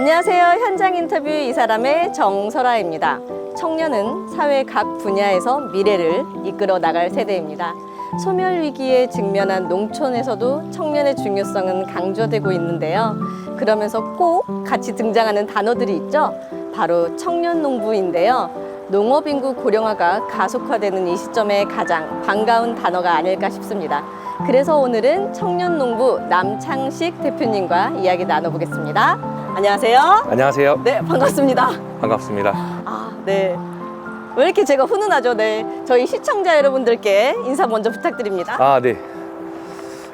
안녕하세요. 현장 인터뷰 이 사람의 정설아입니다. 청년은 사회 각 분야에서 미래를 이끌어 나갈 세대입니다. 소멸 위기에 직면한 농촌에서도 청년의 중요성은 강조되고 있는데요. 그러면서 꼭 같이 등장하는 단어들이 있죠. 바로 청년 농부인데요. 농업 인구 고령화가 가속화되는 이 시점에 가장 반가운 단어가 아닐까 싶습니다. 그래서 오늘은 청년 농부 남창식 대표님과 이야기 나눠보겠습니다. 안녕하세요. 안녕하세요. 네, 반갑습니다. 반갑습니다. 아, 네. 왜 이렇게 제가 훈훈하죠? 네. 저희 시청자 여러분들께 인사 먼저 부탁드립니다. 아, 네.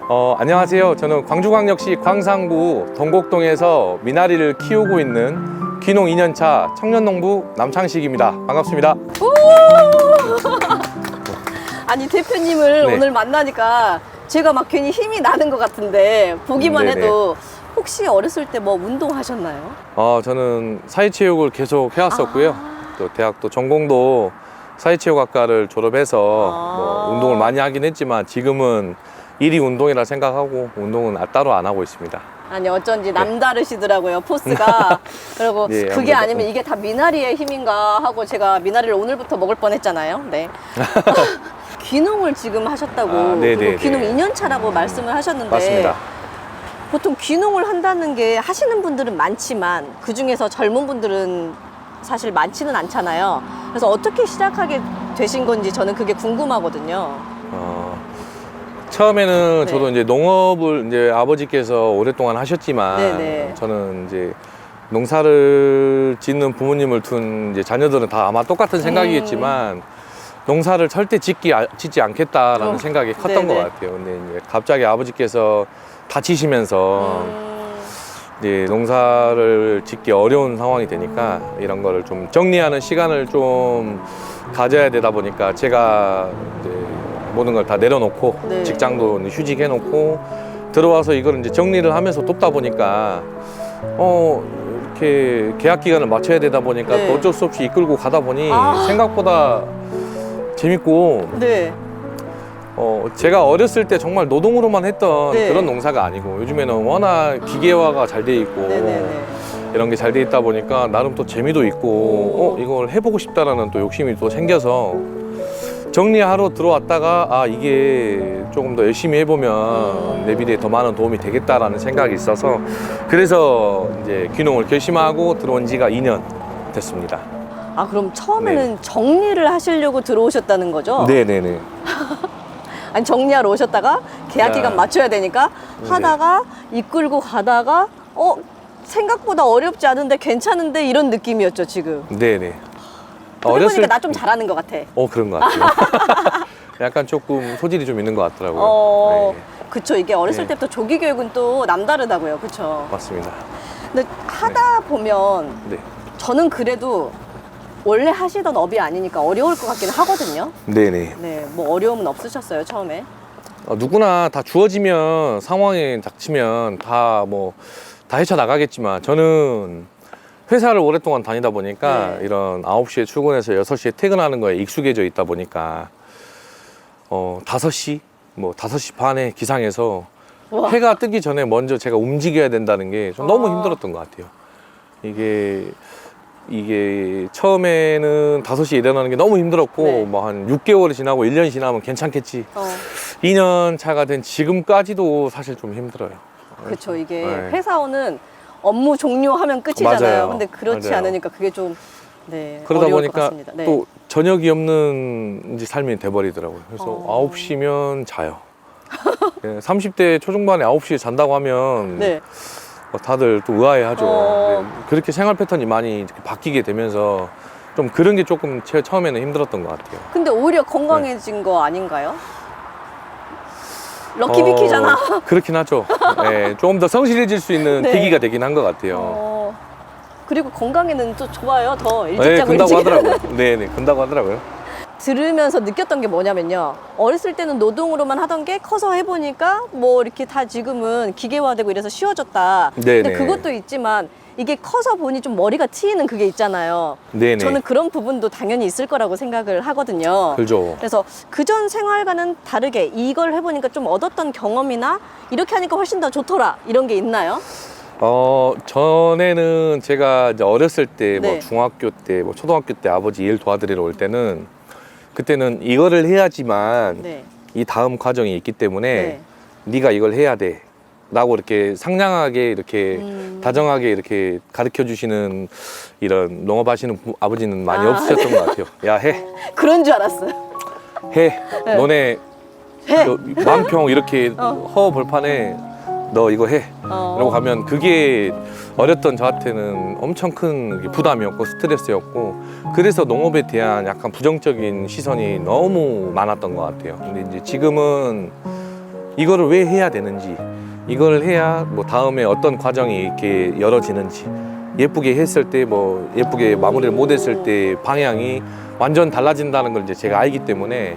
어, 안녕하세요. 저는 광주광역시 광산구 동곡동에서 미나리를 키우고 있는 귀농 2년차 청년농부 남창식입니다. 반갑습니다. 아니, 대표님을 네. 오늘 만나니까 제가 막 괜히 힘이 나는 것 같은데 보기만 네네. 해도 혹시 어렸을 때 뭐 운동하셨나요? 어, 저는 사회체육을 계속 해왔었고요. 아. 또 대학도 전공도 사회체육학과를 졸업해서 아. 뭐 운동을 많이 하긴 했지만 지금은 일이 운동이라 생각하고 운동은 아- 따로 안 하고 있습니다. 아니 어쩐지 남다르시더라고요 포스가 그리고 네, 그게 아무래도. 아니면 이게 다 미나리의 힘인가 하고 제가 미나리를 오늘부터 먹을 뻔했잖아요 네 귀농을 지금 하셨다고 아, 네네네. 그리고 귀농 2년 차라고 말씀을 하셨는데 맞습니다. 보통 귀농을 한다는 게 하시는 분들은 많지만 그 중에서 젊은 분들은 사실 많지는 않잖아요 그래서 어떻게 시작하게 되신 건지 저는 그게 궁금하거든요 어, 처음에는 네. 저도 이제 농업을 이제 아버지께서 오랫동안 하셨지만 네네. 저는 이제 농사를 짓는 부모님을 둔 이제 자녀들은 다 아마 똑같은 생각이겠지만 농사를 절대 짓기 아- 짓지 않겠다라는 어, 생각이 컸던 네네. 것 같아요. 근데 이제 갑자기 아버지께서 다치시면서 음, 이제 농사를 짓기 어려운 상황이 되니까 이런 거를 좀 정리하는 시간을 좀 가져야 되다 보니까 제가 이제 모든 걸 다 내려놓고 네. 직장도 휴직해 놓고 들어와서 이걸 이제 정리를 하면서 돕다 보니까 어 이렇게 계약 기간을 맞춰야 되다 보니까 네. 또 어쩔 수 없이 이끌고 가다 보니 아. 생각보다 재밌고 네 어, 제가 어렸을 때 정말 노동으로만 했던 네. 그런 농사가 아니고 요즘에는 워낙 기계화가 잘 돼 있고 네네네 이런 게 잘 돼 있다 보니까 나름 또 재미도 있고 어, 이걸 해보고 싶다라는 또 욕심이 또 생겨서 정리하러 들어왔다가 아 이게 조금 더 열심히 해보면 내 미래에 더 많은 도움이 되겠다라는 생각이 있어서 그래서 이제 귀농을 결심하고 들어온 지가 2년 됐습니다. 아 그럼 처음에는 정리를 하시려고 들어오셨다는 거죠? 네네네. 아니 정리하러 오셨다가 계약 기간 야. 맞춰야 되니까 네. 하다가 이끌고 가다가 어 생각보다 어렵지 않은데 괜찮은데 이런 느낌이었죠 지금. 네네. 해보니까 나 좀 잘하는 것 같아. 어 그런 것 같아요. 약간 조금 소질이 좀 있는 것 같더라고요. 어 네, 그쵸 이게 어렸을 네. 때부터 조기 교육은 또 남다르다고요, 그쵸? 맞습니다. 근데 하다 보면 네. 저는 그래도 원래 하시던 업이 아니니까 어려울 것 같긴 하거든요. 네네. 네, 뭐 어려움은 없으셨어요 처음에? 어, 누구나 다 주어지면 상황이 닥치면 다 뭐 다 헤쳐 나가겠지만 저는 회사를 오랫동안 다니다 보니까 네. 이런 9시에 출근해서 6시에 퇴근하는 거에 익숙해져 있다 보니까 어 5시 뭐 5시 반에 기상해서 와. 해가 뜨기 전에 먼저 제가 움직여야 된다는 게 좀 너무 아. 힘들었던 것 같아요. 이게 이게 처음에는 5시에 일어나는 게 너무 힘들었고 네. 뭐한 6개월이 지나고 1년이 지나면 괜찮겠지. 어, 2년 차가 된 지금까지도 사실 좀 힘들어요. 그쵸 이게 네. 회사원은 업무 종료하면 끝이잖아요. 맞아요. 근데 그렇지 맞아요. 않으니까 그게 좀 네, 그러다 보니까. 네. 또 저녁이 없는 이제 삶이 돼버리더라고요. 그래서 어. 9시면 자요. 예, 30대 초중반에 9시에 잔다고 하면 네. 뭐 다들 또 의아해하죠. 어. 네, 그렇게 생활 패턴이 많이 이렇게 바뀌게 되면서 좀 그런 게 조금 제 처음에는 힘들었던 것 같아요. 근데 오히려 건강해진 거 아닌가요? 럭키비키잖아. 어, 그렇긴 하죠. 네, 조금 더 성실해질 수 있는 네. 계기가 되긴 한 것 같아요. 어, 그리고 건강에는 또 좋아요. 더 일찍 네, 자고 근다고 일찍 하더라고요. 네, 네, 근다고 하더라고요. 들으면서 느꼈던 게 뭐냐면요. 어렸을 때는 노동으로만 하던 게 커서 해보니까 뭐 이렇게 다 지금은 기계화되고 이래서 쉬워졌다. 근데 네네. 그것도 있지만 이게 커서 보니 좀 머리가 트이는 그게 있잖아요. 네네. 저는 그런 부분도 당연히 있을 거라고 생각을 하거든요. 그죠. 그래서 그전 생활과는 다르게 이걸 해보니까 좀 얻었던 경험이나 이렇게 하니까 훨씬 더 좋더라 이런 게 있나요? 어 전에는 제가 이제 어렸을 때 뭐 네. 중학교 때 뭐 초등학교 때 아버지 일 도와드리러 올 때는 그때는 이거를 해야지만 네. 이 다음 과정이 있기 때문에 네. 네. 가 이걸 해야 돼. 라고 이렇게 상냥하게 이렇게 음. 다정하게 이렇게 가르쳐 주시는 이런 농업하시는 부- 아버지는 많이 아, 없으셨던 것 같아요. 야 해, 그런 줄 알았어요. 해, 네. 너네 해. 너 만평 이렇게 어. 허 벌판에 너 이거 해. 어. 이러고 가면 그게 어렸던 저한테는 엄청 큰 부담이었고 스트레스였고 그래서 농업에 대한 약간 부정적인 시선이 너무 많았던 것 같아요. 근데 이제 지금은 이거를 왜 해야 되는지 이걸 해야 뭐 다음에 어떤 과정이 이렇게 열어지는지 예쁘게 했을 때 뭐 예쁘게 마무리를 못 했을 때 방향이 완전 달라진다는 걸 이제 제가 알기 때문에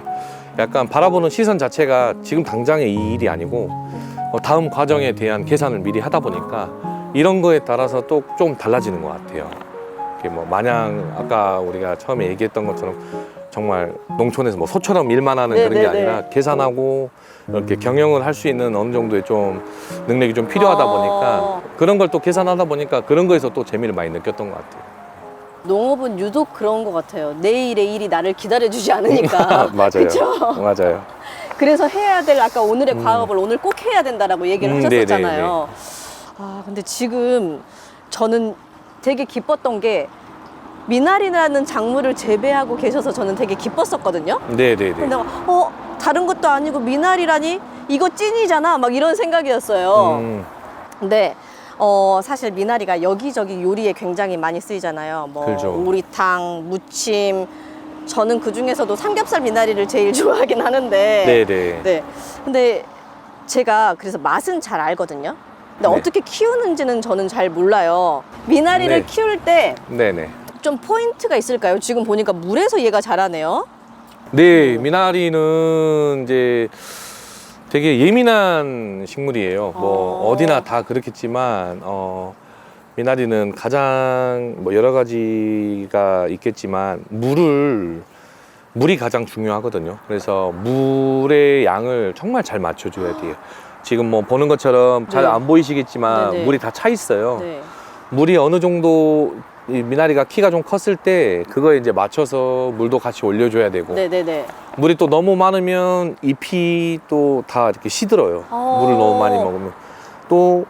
약간 바라보는 시선 자체가 지금 당장의 이 일이 아니고 어, 다음 과정에 대한 계산을 미리 하다 보니까 이런 거에 따라서 또 좀 달라지는 것 같아요. 뭐 마냥 아까 우리가 처음에 얘기했던 것처럼 정말 농촌에서 뭐 소처럼 일만 하는 네, 그런 게. 아니라 계산하고 이렇게 경영을 할 수 있는 어느 정도의 좀 능력이 좀 필요하다 어. 보니까 그런 걸 또 계산하다 보니까 그런 거에서 또 재미를 많이 느꼈던 것 같아요. 농업은 유독 그런 것 같아요. 내일의 일이 나를 기다려주지 않으니까. 맞아요. 그쵸? 맞아요. 그래서 해야 될 아까 오늘의 과업을 오늘 꼭 해야 된다라고 얘기를 음, 하셨었잖아요. 아 근데 지금 저는 되게 기뻤던 게 미나리라는 작물을 재배하고 계셔서 저는 되게 기뻤었거든요. 네네네. 근데 막, 어 다른 것도 아니고 미나리라니 이거 찐이잖아 막 이런 생각이었어요. 음, 근데 어 사실 미나리가 여기저기 요리에 굉장히 많이 쓰이잖아요. 뭐 그렇죠. 오리탕, 무침. 저는 그 중에서도 삼겹살 미나리를 제일 좋아하긴 하는데. 네네. 네. 근데 제가 그래서 맛은 잘 알거든요. 근데 네. 어떻게 키우는지는 저는 잘 몰라요. 미나리를 네. 키울 때 좀 네네. 포인트가 있을까요? 지금 보니까 물에서 얘가 자라네요. 네, 미나리는 이제 되게 예민한 식물이에요. 뭐 어. 어디나 다 그렇겠지만 어 미나리는 가장 뭐 여러 가지가 있겠지만 물을 물이 가장 중요하거든요. 그래서 물의 양을 정말 잘 맞춰줘야 돼요. 지금 뭐 보는 것처럼 잘 네. 안 보이시겠지만 네네. 물이 다 차 있어요. 네. 물이 어느 정도 이 미나리가 키가 좀 컸을 때 그거에 이제 맞춰서 물도 같이 올려줘야 되고 네네네. 물이 또 너무 많으면 잎이 또 다 이렇게 시들어요. 어. 물을 너무 많이 먹으면 또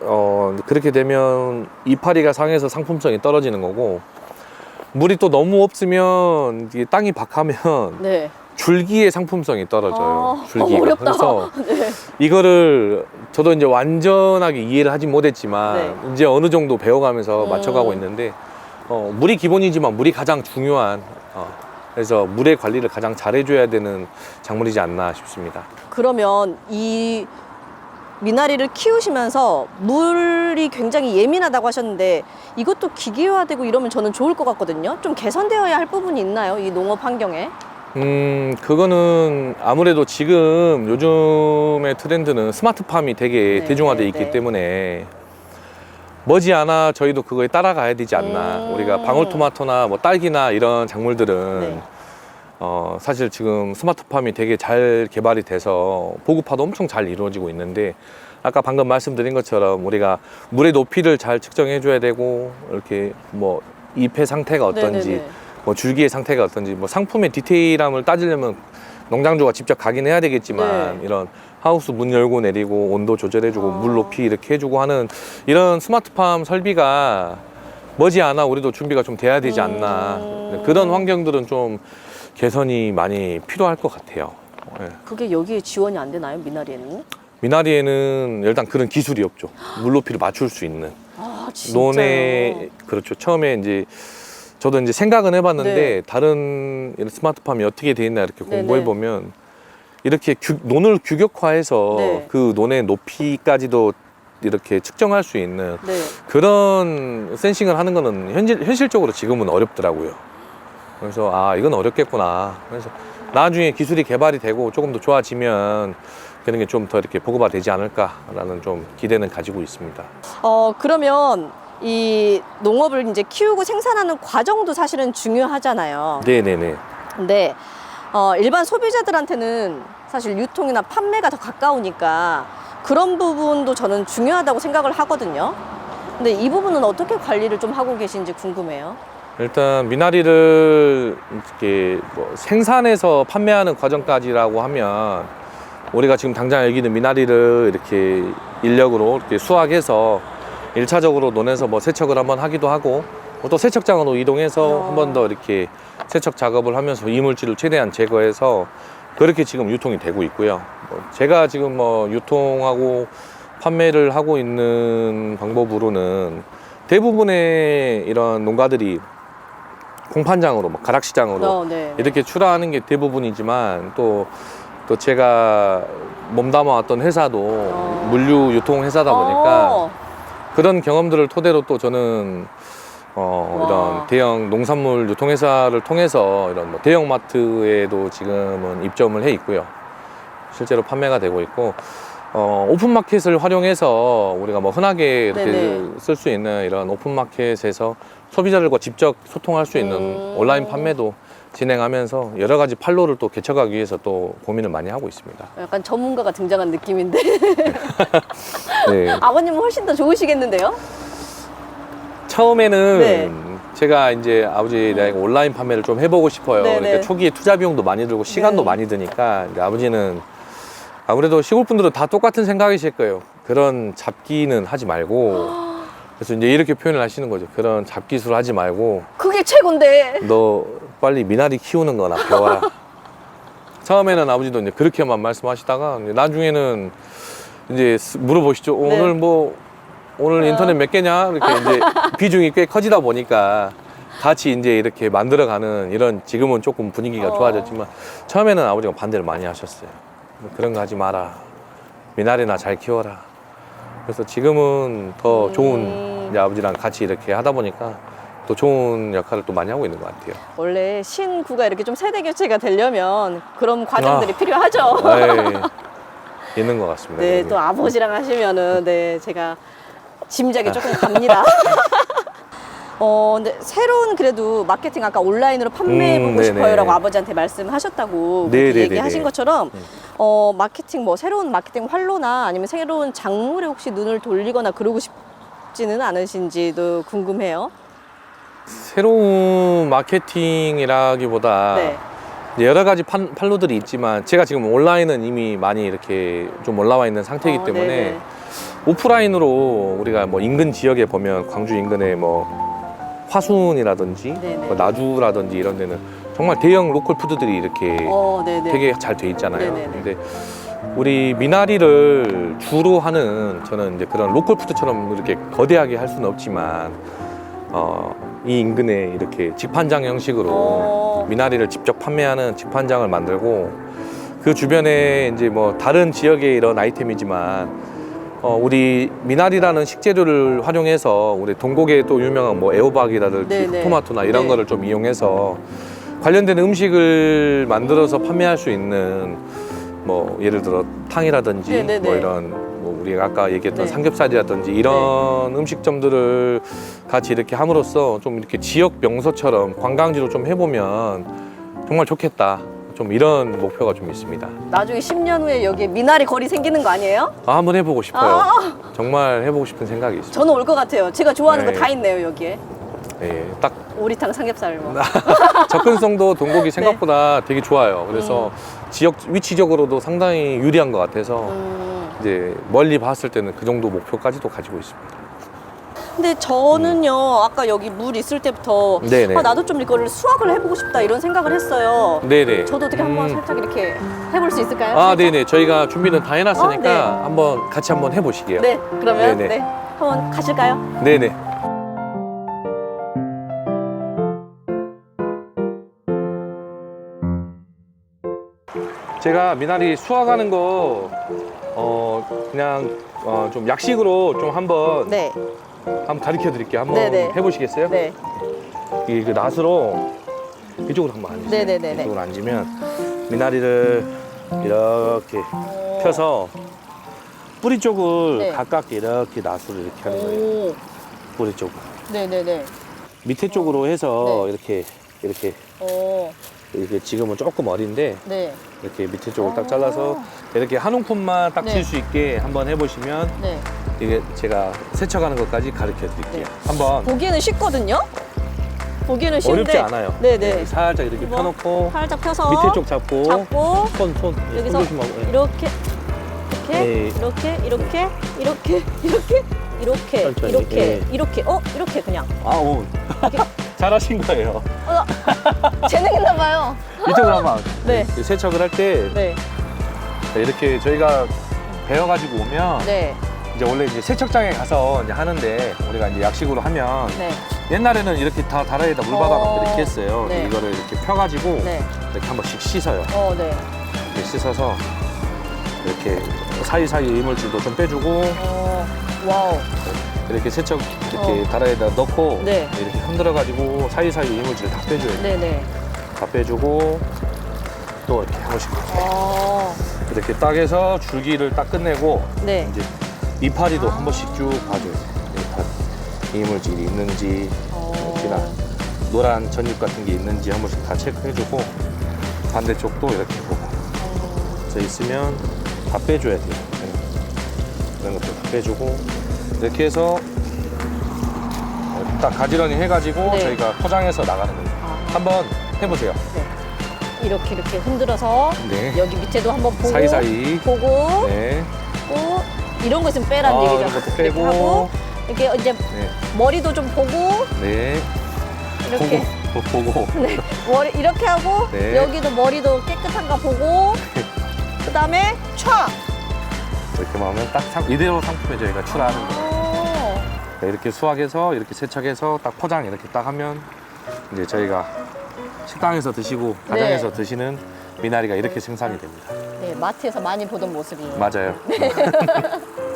어, 그렇게 되면 이파리가 상해서 상품성이 떨어지는 거고 물이 또 너무 없으면 이게 땅이 박하면 네. 줄기의 상품성이 떨어져요. 아, 줄기가. 어렵다. 그래서 네. 이거를 저도 이제 완전하게 이해를 하진 못했지만 네. 이제 어느 정도 배워가면서 음. 맞춰가고 있는데 어, 물이 기본이지만 물이 가장 중요한 어, 그래서 물의 관리를 가장 잘해줘야 되는 작물이지 않나 싶습니다. 그러면 이 미나리를 키우시면서 물이 굉장히 예민하다고 하셨는데 이것도 기계화되고 이러면 저는 좋을 것 같거든요. 좀 개선되어야 할 부분이 있나요? 이 농업 환경에? 음, 그거는 아무래도 지금 요즘의 트렌드는 스마트팜이 되게 네, 대중화돼 네, 있기 네. 때문에 머지않아 저희도 그거에 따라가야 되지 않나. 음. 우리가 방울토마토나 뭐 딸기나 이런 작물들은 네. 어, 사실 지금 스마트팜이 되게 잘 개발이 돼서 보급화도 엄청 잘 이루어지고 있는데 아까 방금 말씀드린 것처럼 우리가 물의 높이를 잘 측정해 줘야 되고 이렇게 뭐 잎의 상태가 어떤지 네네네. 뭐 줄기의 상태가 어떤지 뭐 상품의 디테일함을 따지려면 농장주가 직접 가긴 해야 되겠지만 네. 이런 하우스 문 열고 내리고 온도 조절해주고 아. 물 높이 이렇게 해주고 하는 이런 스마트팜 설비가 머지않아 우리도 준비가 좀 돼야 되지 않나 음. 그런 환경들은 좀 개선이 많이 필요할 것 같아요. 예. 그게 여기에 지원이 안 되나요? 미나리에는? 미나리에는 일단 그런 기술이 없죠. 물 높이를 맞출 수 있는. 아, 진짜요? 논에 그렇죠. 처음에 이제 저도 이제 생각은 해봤는데 네. 다른 이런 스마트팜이 어떻게 돼 있나 이렇게 네네. 공부해 보면 이렇게 규- 논을 규격화해서 네. 그 논의 높이까지도 이렇게 측정할 수 있는 네. 그런 센싱을 하는 거는 현실, 현실적으로 지금은 어렵더라고요. 그래서 아 이건 어렵겠구나. 그래서 나중에 기술이 개발이 되고 조금 더 좋아지면 그런 게 좀 더 이렇게 보고가 되지 않을까라는 좀 기대는 가지고 있습니다. 어, 그러면 이 농업을 이제 키우고 생산하는 과정도 사실은 중요하잖아요. 네네네. 근데 어, 일반 소비자들한테는 사실 유통이나 판매가 더 가까우니까 그런 부분도 저는 중요하다고 생각을 하거든요. 근데 이 부분은 어떻게 관리를 좀 하고 계신지 궁금해요. 일단 미나리를 이렇게 뭐 생산해서 판매하는 과정까지라고 하면 우리가 지금 당장 여기는 미나리를 이렇게 인력으로 이렇게 수확해서 일차적으로 논에서 뭐 세척을 한번 하기도 하고 뭐또 세척장으로 이동해서 어. 한번 더 이렇게 세척 작업을 하면서 이물질을 최대한 제거해서 그렇게 지금 유통이 되고 있고요. 뭐 제가 지금 뭐 유통하고 판매를 하고 있는 방법으로는 대부분의 이런 농가들이 공판장으로 뭐 가락시장으로 어, 네. 이렇게 출하하는 게 대부분이지만 또, 또 제가 몸담아왔던 회사도 어. 물류 유통 회사다 보니까 어, 그런 경험들을 토대로 또 저는 어, 와. 이런 대형 농산물 유통회사를 통해서 이런 뭐 대형 마트에도 지금은 입점을 해 있고요. 실제로 판매가 되고 있고 어, 오픈마켓을 활용해서 우리가 뭐 흔하게 이렇게 네네. 쓸 수 있는 이런 오픈마켓에서 소비자들과 직접 소통할 수 있는 음. 온라인 판매도 진행하면서 여러 가지 판로를 또 개척하기 위해서 또 고민을 많이 하고 있습니다. 약간 전문가가 등장한 느낌인데 네. 아버님은 훨씬 더 좋으시겠는데요? 처음에는 네. 제가 이제 아버지 내가 온라인 판매를 좀 해보고 싶어요. 네네. 그러니까 초기에 투자 비용도 많이 들고 시간도 네. 많이 드니까 이제 아버지는 아무래도 시골 분들은 다 똑같은 생각이실 거예요. 그런 잡기는 하지 말고 그래서 이제 이렇게 표현을 하시는 거죠. 그런 잡기술 하지 말고 그게 최고인데. 너 빨리 미나리 키우는 거나 배워라. 처음에는 아버지도 이제 그렇게만 말씀하시다가 이제 나중에는 이제 스- 물어보시죠. 어, 네. 오늘 뭐 오늘 어. 인터넷 몇 개냐? 이렇게 이제 비중이 꽤 커지다 보니까 같이 이제 이렇게 만들어가는 이런 지금은 조금 분위기가 어. 좋아졌지만 처음에는 아버지가 반대를 많이 하셨어요. 뭐 그런 거 하지 마라. 미나리나 잘 키워라. 그래서 지금은 더 음. 좋은 이제 아버지랑 같이 이렇게 하다 보니까 또 좋은 역할을 또 많이 하고 있는 것 같아요. 원래 신구가 이렇게 좀 세대 교체가 되려면 그런 과정들이 아. 필요하죠. 네, 있는 것 같습니다. 네, 여기. 또 아버지랑 하시면은 네 제가 짐작이 조금 갑니다. 어, 근데 새로운 그래도 마케팅 아까 온라인으로 판매해보고 음. 싶어요라고 아버지한테 말씀하셨다고 네네네네. 그렇게 얘기하신 것처럼 음. 어 마케팅 뭐 새로운 마케팅 활로나 아니면 새로운 작물에 혹시 눈을 돌리거나 그러고 싶지는 않으신지도 궁금해요. 새로운 마케팅이라기보다 네. 여러 가지 판, 판로들이 있지만 제가 지금 온라인은 이미 많이 이렇게 좀 올라와 있는 상태이기 어, 때문에 네네. 오프라인으로 우리가 뭐 인근 지역에 보면 광주 인근에 뭐 화순이라든지 네네. 뭐 나주라든지 이런 데는 정말 대형 로컬 푸드들이 이렇게 어, 네네. 되게 잘 돼 있잖아요. 네네네. 근데 우리 미나리를 주로 하는 저는 이제 그런 로컬 푸드처럼 이렇게 거대하게 할 수는 없지만 어, 이 인근에 이렇게 직판장 형식으로 어. 미나리를 직접 판매하는 직판장을 만들고 그 주변에 이제 뭐 다른 지역의 이런 아이템이지만 어, 우리 미나리라는 식재료를 활용해서 우리 동곡에 또 유명한 뭐 애호박이라든지. 토마토나 이런 네. 거를 좀 이용해서 관련된 음식을 만들어서 판매할 수 있는 뭐 예를 들어 탕이라든지 네네네. 뭐 이런 뭐 우리가 아까 얘기했던 네. 삼겹살이라든지 이런 음식점들을 같이 이렇게 함으로써 좀 이렇게 지역 명소처럼 관광지로 좀 해보면 정말 좋겠다. 좀 이런 목표가 좀 있습니다. 나중에 10년 후에 여기 미나리 거리 생기는 거 아니에요? 아, 한번 해보고 싶어요. 아. 정말 해보고 싶은 생각이 있습니다. 저는 올 것 같아요. 제가 좋아하는 네. 거 다 있네요 여기에. 예, 딱 오리탕, 삼겹살 뭐. 접근성도 네. 동곡이 생각보다 되게 좋아요. 그래서 지역 위치적으로도 상당히 유리한 것 같아서 음. 이제 멀리 봤을 때는 그 정도 목표까지도 가지고 있습니다. 근데 저는요 아까 여기 물 있을 때부터 음. 네네. 아, 나도 좀 이거를 수확을 해보고 싶다 이런 생각을 했어요. 네네. 저도 어떻게 한번 음. 살짝 이렇게 해볼 수 있을까요? 아? 네네. 저희가 준비는 다 해놨으니까 어, 네. 한번 같이 한번 해보시게요. 네, 그러면 네네. 네, 한번 가실까요? 네네. 제가 미나리 수확하는 거, 어, 그냥, 어, 좀 약식으로 좀 한번, 네, 한번 가르쳐 드릴게요. 한번 네네. 해보시겠어요? 네, 이 그 낫으로 이쪽으로 한번 앉으세요. 네네네네. 이쪽으로 앉으면 미나리를 이렇게 펴서 뿌리 쪽을 네. 가깝게 이렇게 낫으로 이렇게 하는 거예요. 오, 뿌리 쪽. 네, 네, 네. 밑에 쪽으로 해서 네. 이렇게 이렇게 어, 이게 지금은 조금 어린데 네. 이렇게 밑에 쪽을 어. 딱 잘라서 이렇게 한 움큼만 딱 네. 칠수 있게 한번 해보시면 네. 이게 제가 세척하는 것까지 가르쳐 드릴게요. 네. 한번 보기에는 쉽거든요. 보기에는 쉬운데 어렵지 않아요. 네네. 살짝 이렇게 이거 펴놓고 살짝 펴서 밑에 쪽 잡고 잡고 손, 손, 네, 여기서 손 조심하고. 네. 이렇게 이렇게 네. 이렇게 이렇게 이렇게 이렇게 이렇게 천천히, 이렇게 네. 이렇게 어 이렇게 그냥 아, 오. 잘하신 거예요. 어, 재능 있나 봐요. 이쪽으로 한번. 네. 이 세척을 할 때 네. 이렇게 저희가 배워가지고 오면 네. 이제 원래 이제 세척장에 가서 이제 하는데 우리가 이제 약식으로 하면 네. 옛날에는 이렇게 다 다라에다 물 받아놓고 어. 이렇게 했어요. 네. 이거를 이렇게 펴가지고 네. 이렇게 한 번씩 씻어요. 어, 네. 이렇게 씻어서 이렇게 사이사이 이물질도 좀 빼주고 어. 와우. 이렇게 세척 이렇게 다라에다 넣고 어. 네. 이렇게 흔들어 가지고 사이사이 이물질 다 빼줘요. 네, 네. 다 빼주고 또 이렇게 한 번씩 어. 이렇게 딱 해서 줄기를 딱 끝내고 네. 이제 이파리도 한 번씩 쭉 봐줘요. 이파 이물질이 있는지 어. 이렇게나 노란 전잎 같은 게 있는지 한 번씩 다 체크해주고 반대쪽도 이렇게 보고 저 있으면 다 빼줘야 돼요. 네. 이런 것도 다 빼주고 이렇게 해서 딱 가지런히 해가지고 네. 저희가 포장해서 나가는 거예요. 아. 한번 해보세요. 이렇게 이렇게 흔들어서 네. 여기 밑에도 한번 보고 사이사이. 보고 네. 또 이런 거 있으면 빼라는 아, 얘기죠. 이런 것도 이렇게 빼고. 하고 이렇게 이제 네. 머리도 좀 보고 네. 이렇게 보고 보고. 네, 머리 이렇게 하고 네. 여기도 머리도 깨끗한가 보고 그다음에 촥. 이렇게 하면 딱 상- 이대로 상품에 저희가 출하하는 거예요. 오. 네, 이렇게 수확해서 이렇게 세척해서 딱 포장 이렇게 딱 하면 이제 저희가 식당에서 드시고 가정에서 네. 드시는 미나리가 이렇게 생산이 됩니다. 네, 마트에서 많이 보던 모습이에요. 맞아요.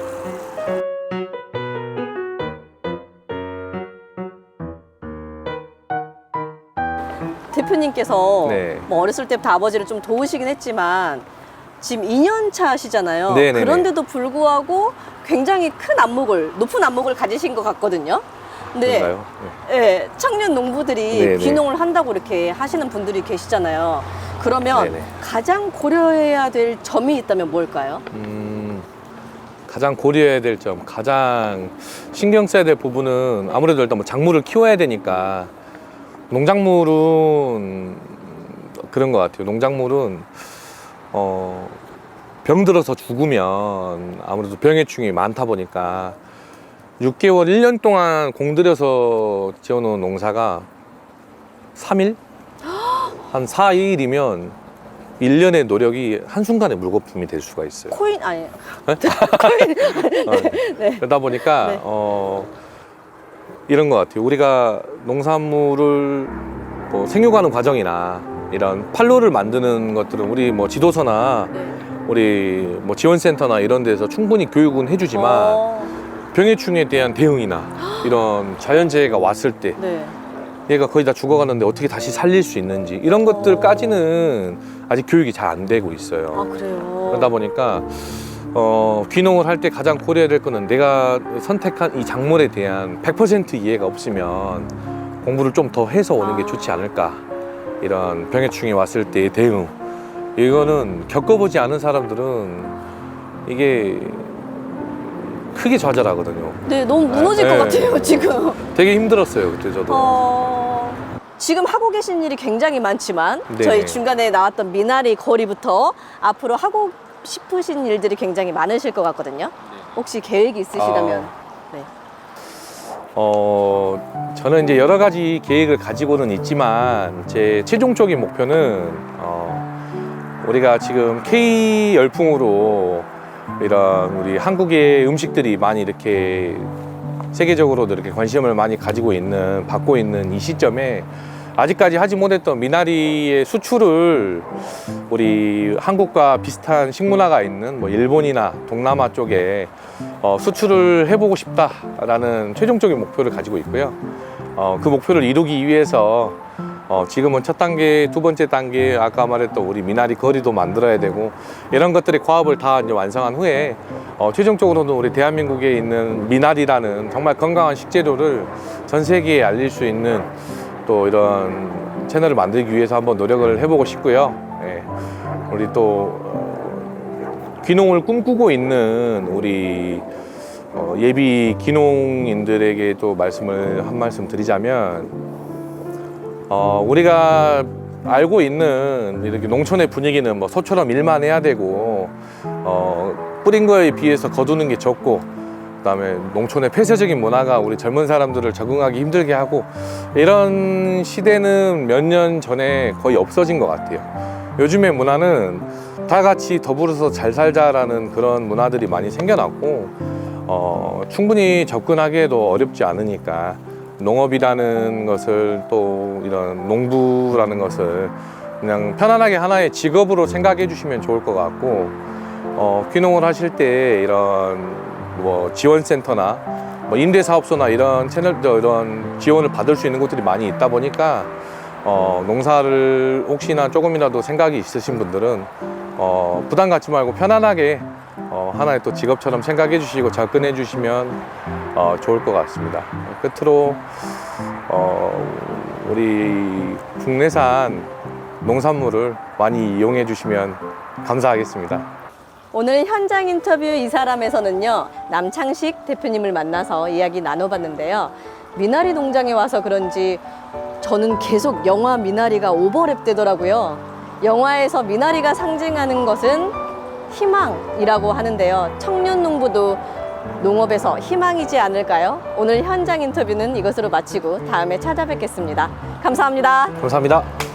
대표님께서 네. 뭐 어렸을 때부터 아버지를 좀 도우시긴 했지만 지금 2년 차시잖아요. 네네네. 그런데도 불구하고 굉장히 큰 안목을 높은 안목을 가지신 것 같거든요. 근데 그런가요? 네. 예, 청년 농부들이 네네. 귀농을 한다고 이렇게 하시는 분들이 계시잖아요. 그러면 네네. 가장 고려해야 될 점이 있다면 뭘까요? 음, 가장 고려해야 될 점, 가장 신경 써야 될 부분은 아무래도 일단 뭐 작물을 키워야 되니까 농작물은 그런 것 같아요. 농작물은 어, 병들어서 죽으면 아무래도 병해충이 많다 보니까 6개월, 1년 동안 공들여서 지어놓은 농사가 3일? 한 4, 2일이면 1년의 노력이 한순간에 물거품이 될 수가 있어요. 코인 아니 어, 네. 그러다 보니까 네. 어, 이런 것 같아요. 우리가 농산물을 뭐 생육하는 과정이나 이런 판로를 만드는 것들은 우리 뭐 지도서나 네. 우리 뭐 지원센터나 이런 데서 충분히 교육은 해주지만 어, 병해충에 대한 대응이나 이런 자연재해가 왔을 때 네. 얘가 거의 다 죽어가는데 어떻게 다시 살릴 수 있는지 이런 것들까지는 아직 교육이 잘 안 되고 있어요. 아 그래요. 그러다 보니까 어, 귀농을 할 때 가장 고려해야 될 거는 내가 선택한 이 작물에 대한 100% 이해가 없으면 공부를 좀 더 해서 오는 게 아. 좋지 않을까. 이런 병해충이 왔을 때의 대응. 이거는 겪어보지 않은 사람들은 이게 크게 좌절하거든요. 네, 너무 무너질 네. 것 같아요 지금. 되게 힘들었어요, 그때 저도. 어, 지금 하고 계신 일이 굉장히 많지만 네네. 저희 중간에 나왔던 미나리 거리부터 앞으로 하고 싶으신 일들이 굉장히 많으실 것 같거든요. 혹시 계획이 있으시다면 아. 네. 어, 저는 이제 여러 가지 계획을 가지고는 있지만 제 최종적인 목표는 어, 우리가 지금 K 열풍으로 이런 우리 한국의 음식들이 많이 이렇게 세계적으로도 이렇게 관심을 많이 가지고 있는 받고 있는 이 시점에 아직까지 하지 못했던 미나리의 수출을 우리 한국과 비슷한 식문화가 있는 뭐 일본이나 동남아 쪽에 어, 수출을 해보고 싶다라는 최종적인 목표를 가지고 있고요. 어, 그 목표를 이루기 위해서 어, 지금은 첫 단계, 두 번째 단계, 아까 말했던 우리 미나리 거리도 만들어야 되고 이런 것들의 과업을 다 이제 완성한 후에 어, 최종적으로는 우리 대한민국에 있는 미나리라는 정말 건강한 식재료를 전 세계에 알릴 수 있는 또 이런 채널을 만들기 위해서 한번 노력을 해보고 싶고요. 예. 우리 또 어, 귀농을 꿈꾸고 있는 우리 어, 예비 귀농인들에게 또 말씀을 한 말씀 드리자면 어, 우리가 알고 있는 이렇게 농촌의 분위기는 뭐 소처럼 일만 해야 되고 어, 뿌린 거에 비해서 거두는 게 적고 그다음에 농촌의 폐쇄적인 문화가 우리 젊은 사람들을 적응하기 힘들게 하고 이런 시대는 몇 년 전에 거의 없어진 것 같아요. 요즘의 문화는 다 같이 더불어서 잘 살자라는 그런 문화들이 많이 생겨났고 어, 충분히 접근하기에도 어렵지 않으니까 농업이라는 것을 또 이런 농부라는 것을 그냥 편안하게 하나의 직업으로 생각해 주시면 좋을 것 같고 어, 귀농을 하실 때 이런 뭐 지원센터나 뭐 임대사업소나 이런 채널 이런 지원을 받을 수 있는 곳들이 많이 있다 보니까 어, 농사를 혹시나 조금이라도 생각이 있으신 분들은 어, 부담 갖지 말고 편안하게 어, 하나의 또 직업처럼 생각해 주시고 접근해 주시면 어, 좋을 것 같습니다. 끝으로 어, 우리 국내산 농산물을 많이 이용해 주시면 감사하겠습니다. 오늘 현장 인터뷰 이 사람에서는요 남창식 대표님을 만나서 이야기 나눠봤는데요 미나리 농장에 와서 그런지 저는 계속 영화 미나리가 오버랩 되더라고요 영화에서 미나리가 상징하는 것은 희망이라고 하는데요 청년 농부도 농업에서 희망이지 않을까요? 오늘 현장 인터뷰는 이것으로 마치고 다음에 찾아뵙겠습니다 감사합니다. 감사합니다.